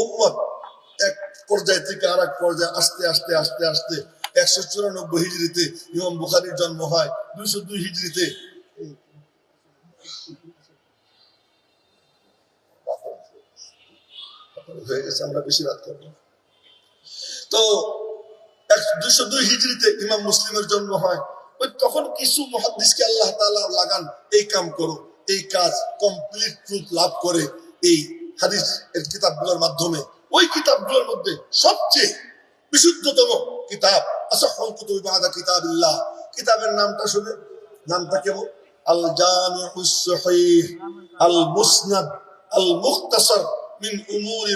উম্মত এক থেকে আর এক পর্যায়ে আস্তে আস্তে আস্তে আস্তে। একশো চুরানব্বই হিজড়িতে ইমাম বুখারির জন্ম হয়, দুইশো দুই হিজড়িতে। তো দুইশো দুই মুসলিমের জন্ম হয়। ওই তখন কিছু মহাদিসকে আল্লাহ লাগান, এই কাম করো, এই কাজ কমপ্লিট ট্রুথ লাভ করে, এই হাদিস এর মাধ্যমে। ওই মধ্যে সবচেয়ে বিশুদ্ধতম কিতাব কিতাবের নামটা শুনে, নামটা কেমন? আল আল মুসনাদ আল মুখতাসার মিন উমুরি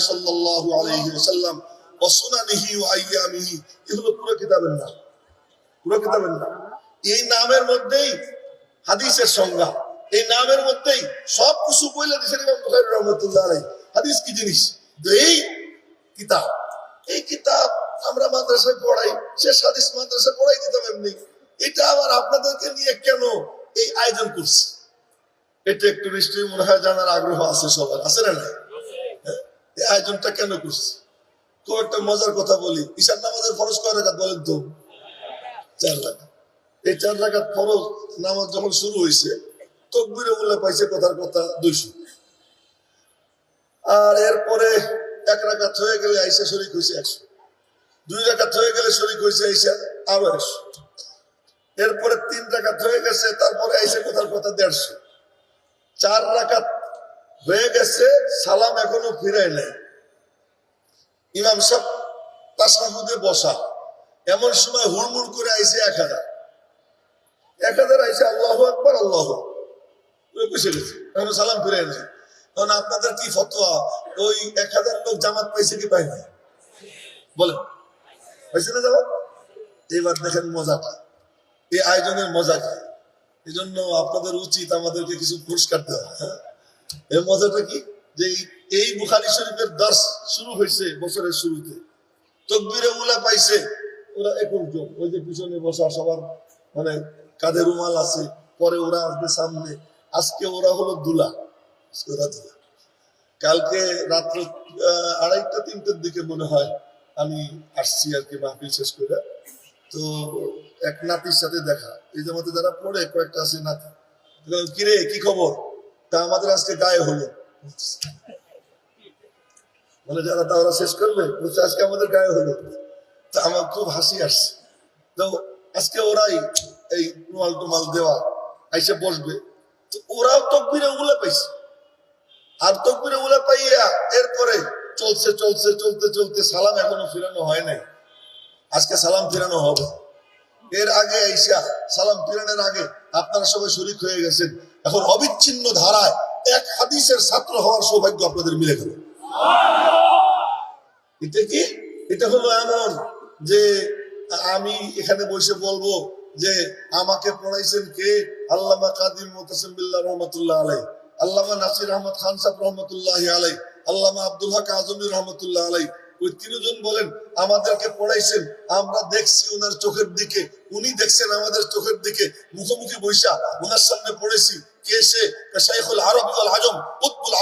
সাল্লাল্লাহু আলাইহি ওয়াসাল্লাম ওয়া সুনানিহি ওয়া আইয়ামিহি। পুরো কিতাবের নাম। পুরো কিতাবের নাম। এই নামের মধ্যেই হাদিসের সংজ্ঞা। এই নামের মধ্যেই সব কিছু বুখারী রহমাতুল্লাহ আলাইহি। হাদিস কি জিনিস? এই কিতাব এই কিতাব আমরা মাদ্রাসায় পড়াই হাদিস মাদ্রাসায় পড়াই দিতাম এমনি। এটা আবার আপনাদেরকে নিয়ে কেন এই আয়োজন এটা একটু নিশ্চয়ই মনে হয় জানার আগ্রহ আছে সবার। আছে না? হ্যাঁ? এই আয়োজনটা কেন করছি? খুব একটা মজার কথা বলি। ঈশান নামাজের ফরজ কয় রাখাত বলেন তো? চার রাখাত এই চার রাখাত ফরজ নামাজ যখন শুরু হয়েছে তকবিরে উল্লেখ পাইছে কথার কথা দুইশো। আর এরপরে এক রাখাত হয়ে গেলে আইসা শরিক হয়েছে একশো। দুই রাখাত হয়ে গেলে শরিক হয়েছে আইসা আরও একশো। এরপরে তিন রাখাত হয়ে গেছে, তারপরে আইসা কথার কথা দেড়শো। চার রাকাত হয়ে গেছে, সালাম এখনও ফিরাই নাই। ইমাম সাহেব তাসাহুদে বসা। এমন সময় হুড়মুড় করে আইসে এক হাজার। এক হাজার আইসে আল্লাহ একবার আল্লাহ সালাম নাই তখন আপনাদের কি ফতোয়া? ওই এক হাজার লোক জামাত পাইছে কি পাই নাই? পাইছে না এবার দেখেন এই আয়োজনের মজা কি এই জন্য আপনাদের উচিত আমাদেরকে কিছু পুরস্কার দেওয়া হ্যাঁ? এর মজাটা কি? যে এই- এই বুখারি শরীফের দর্শ শুরু হয়েছে বছরের শুরুতে। তকবিরে উলা পাইছে। ওরা একুশ ওই যে পিছনে বসা সবার মানে কাঁধে রুমাল আছে, পরে ওরা আসবে সামনে। আজকে ওরা হলো দুলা। দুলা। কালকে রাত্র আড়াইটা, তিনটের দিকে মনে হয় আমি আসছি আর কি মাহফিল শেষ করে। তো এক নাতির সাথে দেখা। এই জামাতে যারা পড়ে, কয়েকটা আছে নাতি। কিরে কি খবর? তা আমাদের আজকে গায়ে হলো। মানে যারা তা ওরা শেষ করবে, বলছে, আজকে আমাদের গায়ে হলো। তা আমার খুব হাসি আসছে। তো আজকে ওরাই এই রুমাল টুমাল দেওয়া, আইসে বসবে। ওরাও তকবিরে পাইছে। আর তকবিরে পাইয়া এরপরে চলছে চলছে, চলতে চলতে সালাম এখনও ফিরানো হয় নাই। আজকে সালাম ফিরানো হবে। এর আগে আইসা সালাম ফিরানোর আগে আপনারা সবাই শরিক হয়ে গেছেন। এখন অবিচ্ছিন্ন ধারায় এক হাদিসের ছাত্র হওয়ার সৌভাগ্য আপনাদের মিলে গেল। এটা কি? এটা হলো এমন যে আমি এখানে বসে বলব যে আমাকে পড়াইছেন কে? আল্লামা মোতাসিম বিল্লাহ রহমতুল্লাহ আলাই আল্লামা নাসির আহমদ খান রহমতুল্লাহ আলাই আল্লামা আব্দুল হক রহমতুল্লাহ আলাই ওই তিনজন বলেন, আমাদেরকে পড়াইছেন, আমরা দেখছি ওনার চোখের দিকে, উনি দেখছেন আমাদের চোখের দিকে, মুখোমুখি বৈশা ওনার সামনে পড়েছি, কে সে? শাইখুল আরব আজম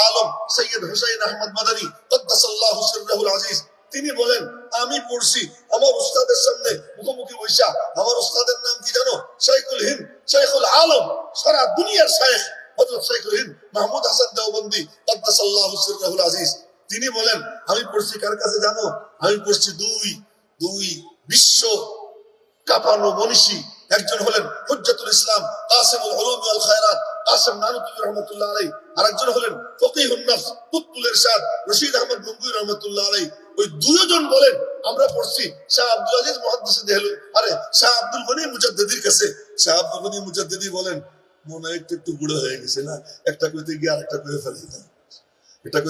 আলম সৈয়দ হুসাইন আহমদ মাদানী কদ্দাসাল্লাহু সিররাহুল আজিজ। তিনি বলেন, আমি পড়ছি আমার উস্তাদের সামনে মুখোমুখি বৈশা আমার উস্তাদের নাম কি জানো? শাইখুল হিন্দ, শাইখুল আলম। সারা দুনিয়ার শাইখ, হযরত শাইখুল হিন্দ, মাহমুদ হাসান দেওবন্দি কদ্দাসাল্লাহু সিররাহুল আজিজ। তিনি বলেন, আমি পড়ছি কার কাছে জানো? আমি পড়ছি দুই দুই বিশ্ব কাপানো মনীষী। একজন হলেন হুজ্জাতুল মুজাদ্দিদি বলেন, মনে একটু একটু বুড়ো হয়ে গেছে না? একটা গিয়ে আরেকটা করে না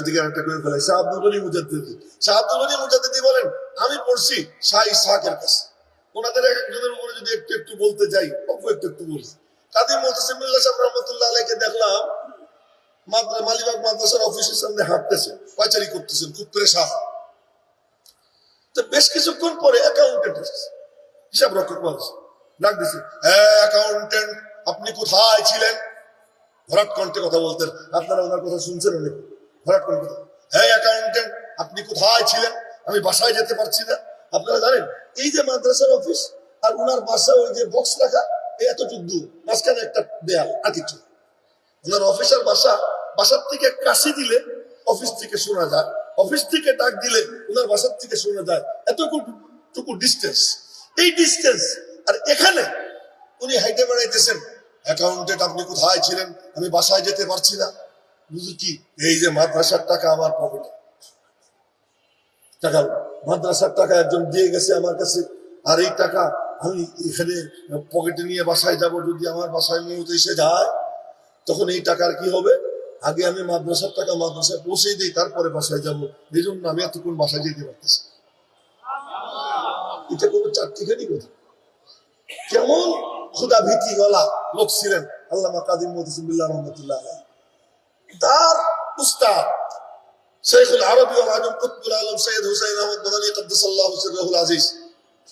থেকে আরেকটা করে শাহ আব্দুল গনি মুজাদ্দিদি। শাহ আব্দুল গনি মুজাদ্দিদি বলেন, আমি পড়ছি শাহ ইসহাকের কাছে। ওনাদের এক একজনের উপরে যদি একটু একটু বলতে যাই, অল্প একটু একটু বলছি মোহসিমুল্লাহ সাহেব রহমতুল্লাহ আলাইকে দেখলাম মালিবাগ মাদ্রাসার অফিসের সামনে হাঁটতেছেন পাচারি করতেছেন, খুব তো বেশ কিছুক্ষণ পরে অ্যাকাউন্টেন্ট এসেছে। হিসাব রক্ষক মানুষ ডাক দিছে হ্যাঁ অ্যাকাউন্টেন্ট আপনি কোথায় ছিলেন? ভরাট কণ্ঠে কথা বলতেন। আপনারা ওনার কথা শুনছেন অনেক। ভরাট কণ্ঠে। হ্যাঁ অ্যাকাউন্টেন্ট আপনি কোথায় ছিলেন? আমি বাসায় যেতে পারছি না। আপনারা জানেন, এই যে মাদ্রাসার অফিস আর উনার বাসা ওই যে বক্স রাখা এতটুক দূর মাঝখানে একটা দেয়াল কিছু ওনার অফিসার বাসা, বাসার থেকে কাশি দিলে অফিস থেকে শোনা যায়। অফিস থেকে ডাক দিলে ওনার বাসার থেকে শোনা যায়। এতটুকু ডিস্টেন্স এই ডিস্টেন্স আর এখানে উনি হাইটে বেড়াইতেছেন। অ্যাকাউন্টেন্ট আপনি কোথায় ছিলেন? আমি বাসায় যেতে পারছি না। বুঝলি কি? এই যে মাদ্রাসার টাকা আমার পকেটে টাকা, মাদ্রাসার টাকা একজন দিয়ে গেছে আমার কাছে। আর এই টাকা আমি এখানে পকেটে নিয়ে বাসায় যাব, যদি আমার বাসায় মেয়ে এসে যায়, তখন এই টাকার কি হবে? আগে আমি মাদ্রাসার টাকা মাদ্রাসায় পৌঁছে দিই, তারপরে বাসায় যাব। এই জন্য আমি এতক্ষণ বাসায় যেতে পারতেছি এটা কোনো চারটিখানি কথা। কেমন? খুদা ভীতি গলা লোক ছিলেন, আল্লামা কাদিম মতিসিমুল্লাহ রহমতুল্লাহ। তার উস্তাদ শেখুল আরবি আজম কুতবুল আলম সৈয়দ হুসাইন আহমদ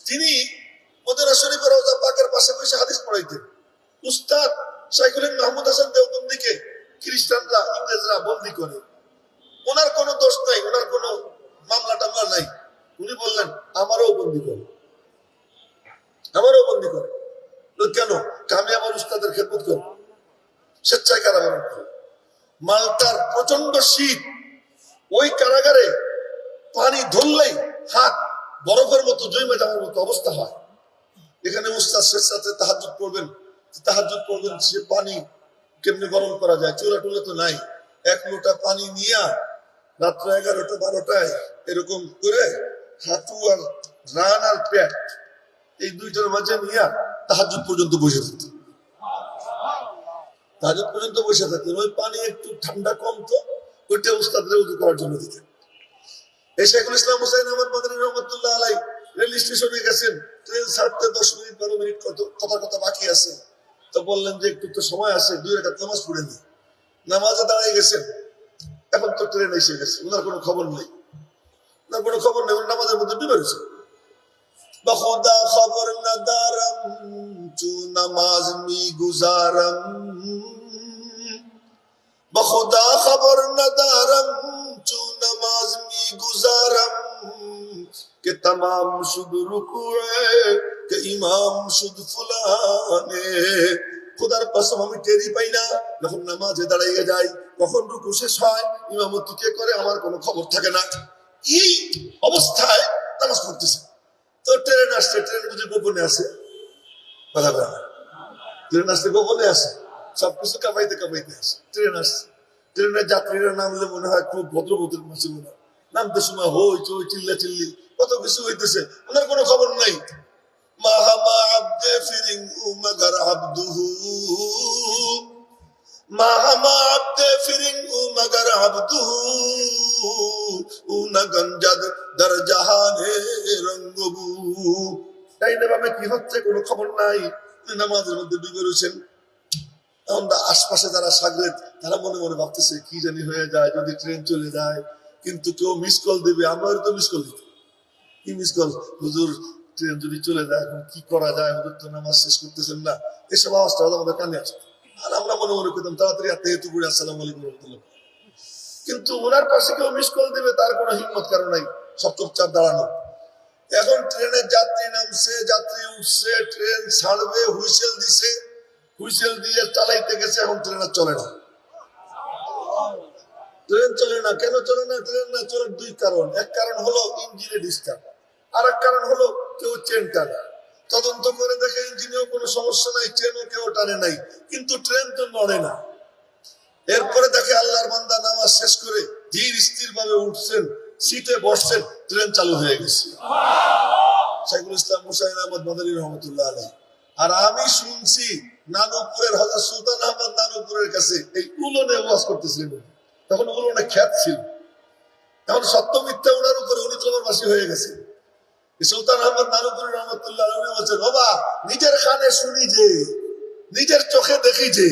তিনি মদিনা শরীফের রওজা পাকের পাশে বসে হাদিস উস্তাদ মাহমুদ হাসান খ্রিস্টানরা, ইংরেজরা বন্দি করে। ওনার কোনো দোষ নাই, ওনার কোনো মামলা টামলা নাই। উনি বললেন, আমারও বন্দি করে। আমারও বন্দি করে। কেন? আমি আমার উস্তাদের স্বেচ্ছায় কারাগার মালটার প্রচণ্ড শীত। ওই কারাগারে পানি ধরলেই হাত বরফের মতো জমে যাওয়ার মতো অবস্থা হয়। এখানে উস্তাদ স্বেচ্ছাতে তাহাজুদ করবেন। তাহাজুদ করবেন, সে পানি কেমনি গরম করা যায়? চুলা টুলা তো নাই। এক লোটা পানি নিয়ে রাত্র এগারোটা, বারোটায় এরকম করে হাঁটু আর রান আর পেট এই দুইটার মাঝে নিয়া তাহাজুদ পর্যন্ত বসে থাকত। তাহাজুদ পর্যন্ত বসে থাকতেন ওই পানি একটু ঠান্ডা কম তো, ওইটা উস্তাদরে উজু করার জন্য দিতেন। এই শেখুল ইসলাম হুসাইন আহমদ মাদানী রহমতুল্লাহ আলাই রেল স্টেশনে গেছেন, ট্রেন ছাড়তে দশ মিনিট বারো মিনিট কত কথা কথা বাকি আছে। তো বললেন যে একটু তো সময় আছে, দুই রেখাত নামাজ পড়ে নি। নামাজে দাঁড়াই গেছেন। এখন তো ট্রেন এসে গেছে ওনার কোনো খবর নেই। ওনার কোনো খবর নেই নামাজের মধ্যে ডুবে রয়েছে বখুদা খবর না দারম চু নামাজ মি গুজারম। বখুদা খবর না দারম চু নামাজ মি গুজারম। کہ تمام شد رکوے کہ امام شد فلانے খোদার কসম, আমি টেরি পাই না, যখন নামাজে দাঁড়াইয়া যাই, কখন রুকু শেষ হয়, ইমামতি কে করে, আমার কোনো খবর থাকে না। এই অবস্থায় নামাজ করতেছে তো ট্রেন আসছে, ট্রেন বুঝে গোপনে আছে। কথা বলা ট্রেন আসতে গোপনে আছে। সবকিছু কামাইতে কামাইতে আসে ট্রেন আসছে। ট্রেনের যাত্রীরা নামলে মনে হয় খুব ভদ্র ভদ্র মাসে মনে হয় নামতে সময় হই, চই, চিল্লা, চিল্লি, কত কিছু হইতেছে, ওনার কোনো খবর নাই। মাহামা আব্দে ফিরিং উমাগার আব্দুহু। মাহামা আব্দে ফিরিং উমাগার আব্দুহু। জাহানে রঙ্গবু। বাবা, কি হচ্ছে? কোনো খবর নাই। নামাজের মধ্যে ডুবে রয়েছেন। আমরা আশপাশে যারা সাগরেদ তারা মনে মনে ভাবতেছে, কি জানি হয়ে যায়, যদি ট্রেন চলে যায়। কিন্তু কেউ মিস কল দেবে, আমরাও তো মিস কল দিত। কি মিস কল হুজুর ট্রেন যদি চলে যায়, এখন কি করা যায়? হুজুর তো নামাজ শেষ করতেছেন না। এসব আওয়াজটা আমাদের কানে আসতো আর আমরা মনে মনে করতাম, তাড়াতাড়ি আত্মীয় হেতু করে আসসালাম আলাইকুম কিন্তু ওনার পাশে কেউ মিস কল দেবে, তার কোনো হিম্মত কারণ নাই। সব চুপচাপ দাঁড়ানো। এখন ট্রেনের যাত্রী নামছে, যাত্রী উঠছে, ট্রেন ছাড়বে, হুইসেল দিছে। হুইসেল দিয়ে চালাইতে গেছে, এখন ট্রেন আর চলে না। ট্রেন চলে না, কেন চলে না? ট্রেন না চলার দুই কারণ। এক কারণ হলো ইঞ্জিনে ডিস্টার্ব আর এক কারণ হলো কেউ চেন টানে। তদন্ত করে দেখে ইঞ্জিনেও কোনো সমস্যা নাই, ট্রেনও কেউ টানে নাই। কিন্তু ট্রেন তো নড়ে না। এরপরে দেখে আল্লাহর বান্দা নামাজ শেষ করে ধীর স্থির ভাবে উঠছেন, সিটে বসছেন, ট্রেন চালু হয়ে গেছে। শাইখুল ইসলাম মুসাইন আহমদ মাদানী রহমতুল্লাহ আলাই আর আমি শুনছি, নানুপুরের হজরত সুলতান আহমদ নানুপুরের কাছে এই উলনে ওয়াজ করতেছিলেন। তখন ওগুলো অনেক খ্যাত ছিল। এখন সত্য মিথ্যা ওনার উপরে উনি কবরবাসী হয়ে গেছে। সুলতান আহমদ নারুপুর রহমতুল্লাহ উনি বলছেন বাবা, নিজের কানে শুনি যে, নিজের চোখে দেখি যে,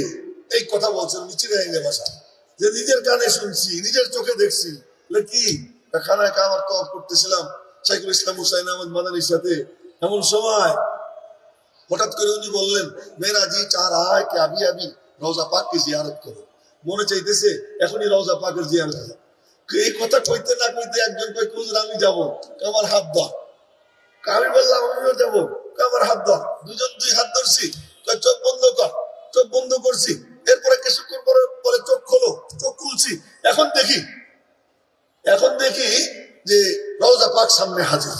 এই কথা বলছেন মিচির আইনে ভাষা যে নিজের কানে শুনছি, নিজের চোখে দেখছি। কি? খানায় কামার তফ করতেছিলাম শাইকুল ইসলাম হুসাইন আহমদ মাদানির সাথে। এমন সময় হঠাৎ করে উনি বললেন, মেয়েরা জি, চার আয় কে আবি আবি, রোজা পাক কে জিয়ারত করো? মনে চাইতেছে, এখনই রওজা পাকের জিয়ারত করো। এই কথা কইতে না কইতে একজন কই কুজুর আমি যাব। আমার হাত দাও আমি বললাম আমিও যাব। আমার হাত দাও দুজন দুই হাত ধরছি। চোখ বন্ধ কর। চোখ বন্ধ করছি। এরপরে কিছুক্ষণ পরে পরে চোখ খোলো, চোখ খুলছি। এখন দেখি এখন দেখি যে রওজা পাক সামনে হাজির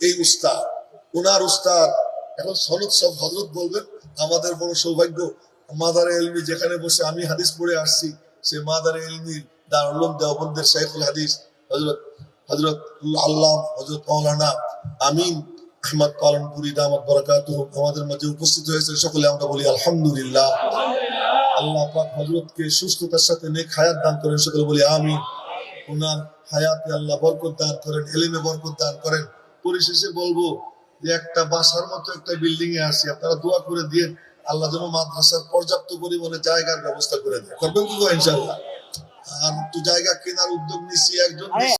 এই উস্তাদ ওনার উস্তাদ, এখন সনদ সব হজরত বলবেন। আমাদের বড় সৌভাগ্য মাদারে এলমি যেখানে বসে আমি হাদিস পড়ে আসছি, সে মাদারে এলমি দারুল দেওবন্দের শেখুল হাদিস হজরত হজরত আল্লাহ হজরত মৌলানা আমিন আহমদ পালনপুরি দামত বরকাত আমাদের উপস্থিত হয়েছে। সকলে আমরা বলি আলহামদুলিল্লাহ। আল্লাহ পাক সুস্থতার সাথে নেক হায়াত দান করেন, সকলে বলি ওনার হায়াতে আল্লাহ বরকত দান করেন, এলিমে বরকত দান করেন। পরিশেষে বলব যে একটা বাসার মতো একটা বিল্ডিং এ আসি আপনারা দোয়া করে দিয়ে আল্লাহ যেন মাদ্রাসার পর্যাপ্ত পরিমাণে জায়গার ব্যবস্থা করে দেয়। করবেন ইনশাল্লাহ আর তো জায়গা কেনার উদ্যোগ নিচ্ছি একজন।